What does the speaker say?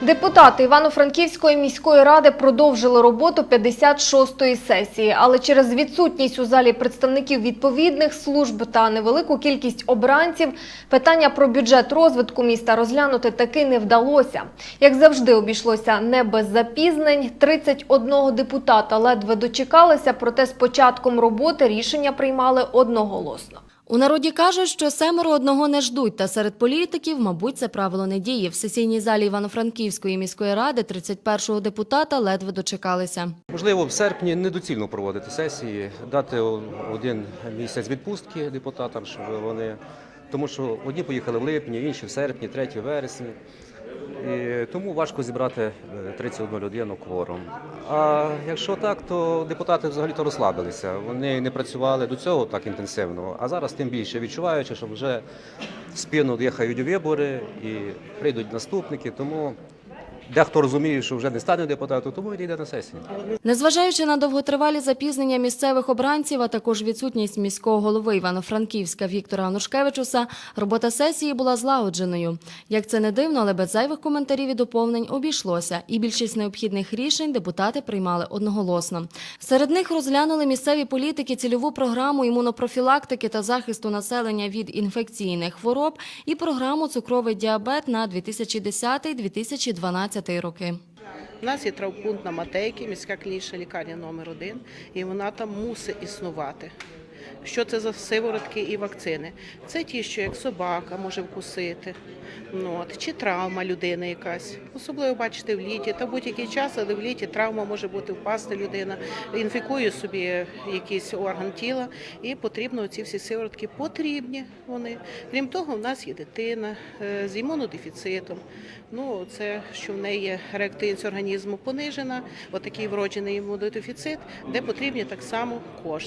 Депутати Івано-Франківської міської ради продовжили роботу 56-ї сесії, але через відсутність у залі представників відповідних служб та невелику кількість обранців питання про бюджет розвитку міста розглянути таки не вдалося. Як завжди, обійшлося не без запізнень. 31 депутата ледве дочекалися, проте з початком роботи рішення приймали одноголосно. У народі кажуть, що семеро одного не ждуть, та серед політиків, мабуть, це правило не діє. В сесійній залі Івано-Франківської міської ради 31-го депутата ледве дочекалися. Можливо, в серпні недоцільно проводити сесії, дати один місяць відпустки депутатам, щоб вони. Тому що одні поїхали в липні, інші в серпні, треті вересні. І тому важко зібрати е, 31 людину кворум. А якщо так, то депутати взагалі-то розслабилися. Вони не працювали до цього так інтенсивно, а зараз тим більше відчуваючи, що вже спину дихають вибори і прийдуть наступники. Тому дехто розуміє, що вже не стане депутатом, тому йде на сесію. Незважаючи на довготривалі запізнення місцевих обранців, а також відсутність міського голови Івано-Франківська Віктора Анушкевичуса, робота сесії була злагодженою. Як це не дивно, але без зайвих коментарів і доповнень обійшлося, і більшість необхідних рішень депутати приймали одноголосно. Серед них розглянули місцеві політики цільову програму імунопрофілактики та захисту населення від інфекційних хвороб і програму цукровий діабет на 2010-2012 роки. У нас є травмпункт на Матейки, міська клінічна лікарня номер 1 і вона там мусить існувати. Що це за сиворотки і вакцини? Це ті, що як собака може вкусити, ну, от, чи травма людини якась. Особливо бачите в літі, та будь-який час, але в літі травма може бути впасти людина, інфікує собі якийсь орган тіла, і потрібно ці всі сиворотки потрібні вони. Крім того, в нас є дитина е, з імунодефіцитом. Ну, це що в неї реактивність організму понижена, отакий вроджений імунодефіцит, де потрібні так само кошти.